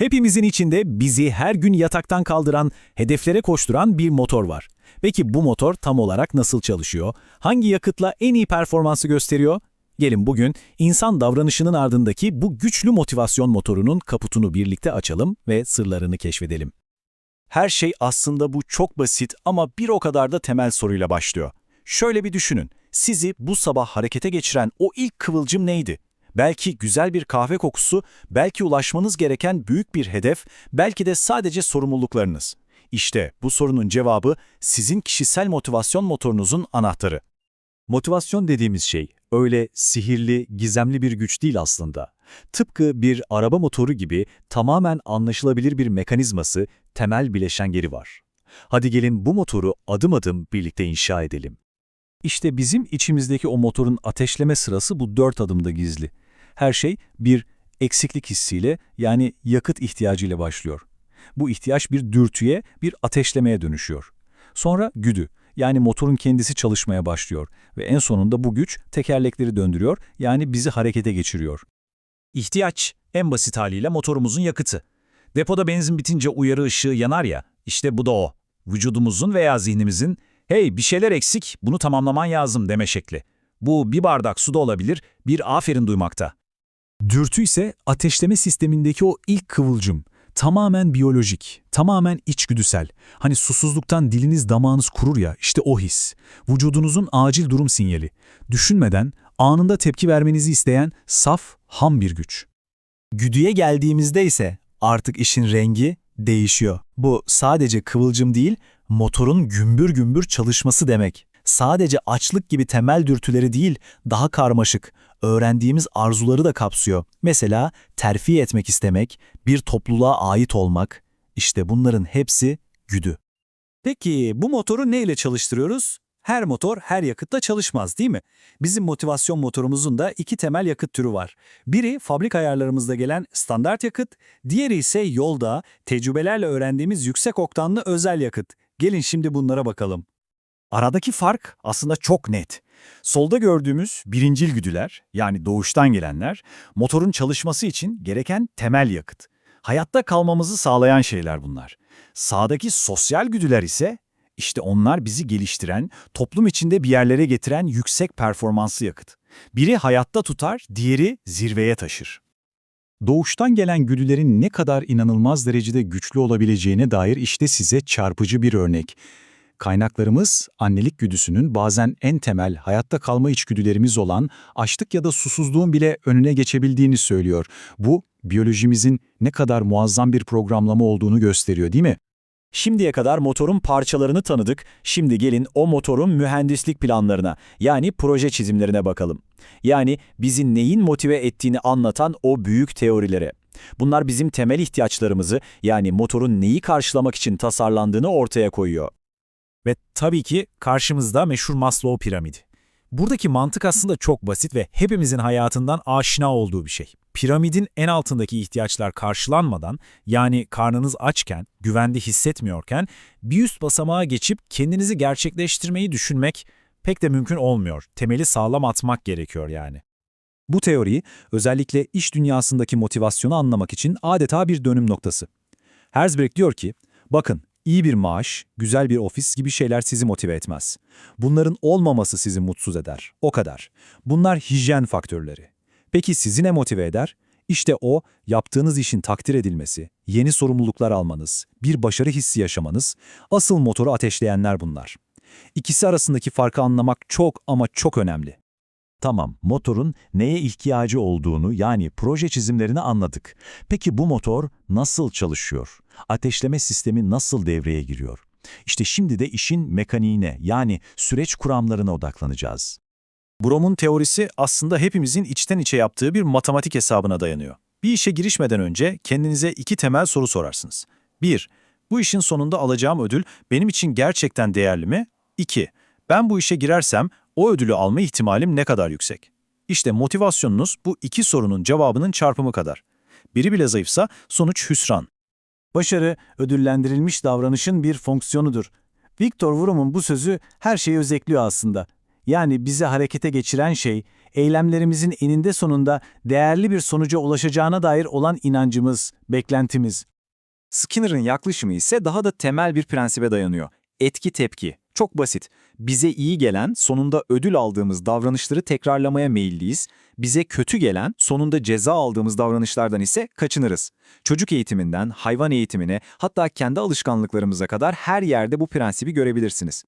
Hepimizin içinde bizi her gün yataktan kaldıran, hedeflere koşturan bir motor var. Peki bu motor tam olarak nasıl çalışıyor? Hangi yakıtla en iyi performansı gösteriyor? Gelin bugün insan davranışının ardındaki bu güçlü motivasyon motorunun kaputunu birlikte açalım ve sırlarını keşfedelim. Her şey aslında bu çok basit ama bir o kadar da temel soruyla başlıyor. Şöyle bir düşünün, sizi bu sabah harekete geçiren o ilk kıvılcım neydi? Belki güzel bir kahve kokusu, belki ulaşmanız gereken büyük bir hedef, belki de sadece sorumluluklarınız. İşte bu sorunun cevabı sizin kişisel motivasyon motorunuzun anahtarı. Motivasyon dediğimiz şey öyle sihirli, gizemli bir güç değil aslında. Tıpkı bir araba motoru gibi tamamen anlaşılabilir bir mekanizması, temel bileşengeri var. Hadi gelin bu motoru adım adım birlikte inşa edelim. İşte bizim içimizdeki o motorun ateşleme sırası bu dört adımda gizli. Her şey bir eksiklik hissiyle yani yakıt ihtiyacıyla başlıyor. Bu ihtiyaç bir dürtüye, bir ateşlemeye dönüşüyor. Sonra güdü, yani motorun kendisi çalışmaya başlıyor ve en sonunda bu güç tekerlekleri döndürüyor, yani bizi harekete geçiriyor. İhtiyaç, en basit haliyle motorumuzun yakıtı. Depoda benzin bitince uyarı ışığı yanar ya, işte bu da o. Vücudumuzun veya zihnimizin, hey bir şeyler eksik, bunu tamamlaman lazım deme şekli. Bu bir bardak su da olabilir, bir aferin duymakta. Dürtü ise ateşleme sistemindeki o ilk kıvılcım. Tamamen biyolojik, tamamen içgüdüsel. Hani susuzluktan diliniz damağınız kurur ya, işte o his. Vücudunuzun acil durum sinyali. Düşünmeden, anında tepki vermenizi isteyen saf, ham bir güç. Güdüye geldiğimizde ise artık işin rengi değişiyor. Bu sadece kıvılcım değil, motorun gümbür gümbür çalışması demek. Sadece açlık gibi temel dürtüleri değil, daha karmaşık, öğrendiğimiz arzuları da kapsıyor. Mesela terfi etmek istemek, bir topluluğa ait olmak, işte bunların hepsi güdü. Peki bu motoru neyle çalıştırıyoruz? Her motor her yakıtla çalışmaz değil mi? Bizim motivasyon motorumuzun da iki temel yakıt türü var. Biri fabrika ayarlarımızda gelen standart yakıt, diğeri ise yolda tecrübelerle öğrendiğimiz yüksek oktanlı özel yakıt. Gelin şimdi bunlara bakalım. Aradaki fark aslında çok net. Solda gördüğümüz birincil güdüler, yani doğuştan gelenler, motorun çalışması için gereken temel yakıt. Hayatta kalmamızı sağlayan şeyler bunlar. Sağdaki sosyal güdüler ise, işte onlar bizi geliştiren, toplum içinde bir yerlere getiren yüksek performanslı yakıt. Biri hayatta tutar, diğeri zirveye taşır. Doğuştan gelen güdülerin ne kadar inanılmaz derecede güçlü olabileceğine dair işte size çarpıcı bir örnek. Kaynaklarımız annelik güdüsünün bazen en temel hayatta kalma içgüdülerimiz olan açlık ya da susuzluğun bile önüne geçebildiğini söylüyor. Bu biyolojimizin ne kadar muazzam bir programlama olduğunu gösteriyor değil mi? Şimdiye kadar motorun parçalarını tanıdık. Şimdi gelin o motorun mühendislik planlarına yani proje çizimlerine bakalım. Yani bizi neyin motive ettiğini anlatan o büyük teorilere. Bunlar bizim temel ihtiyaçlarımızı yani motorun neyi karşılamak için tasarlandığını ortaya koyuyor. Ve tabii ki karşımızda meşhur Maslow piramidi. Buradaki mantık aslında çok basit ve hepimizin hayatından aşina olduğu bir şey. Piramidin en altındaki ihtiyaçlar karşılanmadan, yani karnınız açken, güvende hissetmiyorken, bir üst basamağa geçip kendinizi gerçekleştirmeyi düşünmek pek de mümkün olmuyor. Temeli sağlam atmak gerekiyor yani. Bu teori özellikle iş dünyasındaki motivasyonu anlamak için adeta bir dönüm noktası. Herzberg diyor ki, bakın iyi bir maaş, güzel bir ofis gibi şeyler sizi motive etmez. Bunların olmaması sizi mutsuz eder. O kadar. Bunlar hijyen faktörleri. Peki sizi ne motive eder? İşte o, yaptığınız işin takdir edilmesi, yeni sorumluluklar almanız, bir başarı hissi yaşamanız, asıl motoru ateşleyenler bunlar. İkisi arasındaki farkı anlamak çok ama çok önemli. Tamam, motorun neye ihtiyacı olduğunu yani proje çizimlerini anladık. Peki bu motor nasıl çalışıyor? Ateşleme sistemi nasıl devreye giriyor? İşte şimdi de işin mekaniğine yani süreç kuramlarına odaklanacağız. Brom'un teorisi aslında hepimizin içten içe yaptığı bir matematik hesabına dayanıyor. Bir işe girişmeden önce kendinize iki temel soru sorarsınız. 1. Bu işin sonunda alacağım ödül benim için gerçekten değerli mi? 2. Ben bu işe girersem o ödülü alma ihtimalim ne kadar yüksek? İşte motivasyonunuz bu iki sorunun cevabının çarpımı kadar. Biri bile zayıfsa sonuç hüsran. Başarı, ödüllendirilmiş davranışın bir fonksiyonudur. Viktor Vroom'un bu sözü her şeyi özetliyor aslında. Yani bizi harekete geçiren şey, eylemlerimizin eninde sonunda değerli bir sonuca ulaşacağına dair olan inancımız, beklentimiz. Skinner'ın yaklaşımı ise daha da temel bir prensibe dayanıyor. Etki tepki. Çok basit. Bize iyi gelen, sonunda ödül aldığımız davranışları tekrarlamaya meyilliyiz. Bize kötü gelen, sonunda ceza aldığımız davranışlardan ise kaçınırız. Çocuk eğitiminden, hayvan eğitimine, hatta kendi alışkanlıklarımıza kadar her yerde bu prensibi görebilirsiniz.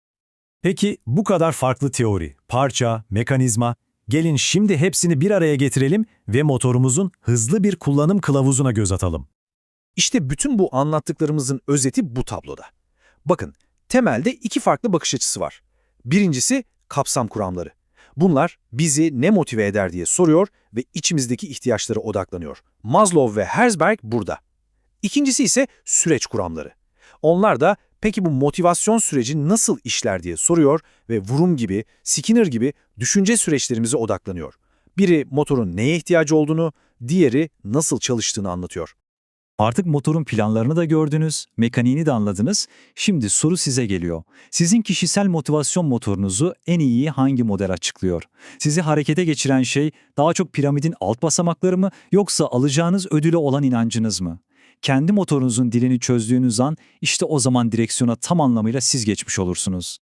Peki bu kadar farklı teori, parça, mekanizma, gelin şimdi hepsini bir araya getirelim ve motorumuzun hızlı bir kullanım kılavuzuna göz atalım. İşte bütün bu anlattıklarımızın özeti bu tabloda. Bakın, temelde iki farklı bakış açısı var. Birincisi kapsam kuramları. Bunlar bizi ne motive eder diye soruyor ve içimizdeki ihtiyaçlara odaklanıyor. Maslow ve Herzberg burada. İkincisi ise süreç kuramları. Onlar da peki bu motivasyon süreci nasıl işler diye soruyor ve Vroom gibi, Skinner gibi düşünce süreçlerimize odaklanıyor. Biri motorun neye ihtiyacı olduğunu, diğeri nasıl çalıştığını anlatıyor. Artık motorun planlarını da gördünüz, mekaniğini de anladınız. Şimdi soru size geliyor. Sizin kişisel motivasyon motorunuzu en iyi hangi model açıklıyor? Sizi harekete geçiren şey daha çok piramidin alt basamakları mı yoksa alacağınız ödüle olan inancınız mı? Kendi motorunuzun dilini çözdüğünüz an işte o zaman direksiyona tam anlamıyla siz geçmiş olursunuz.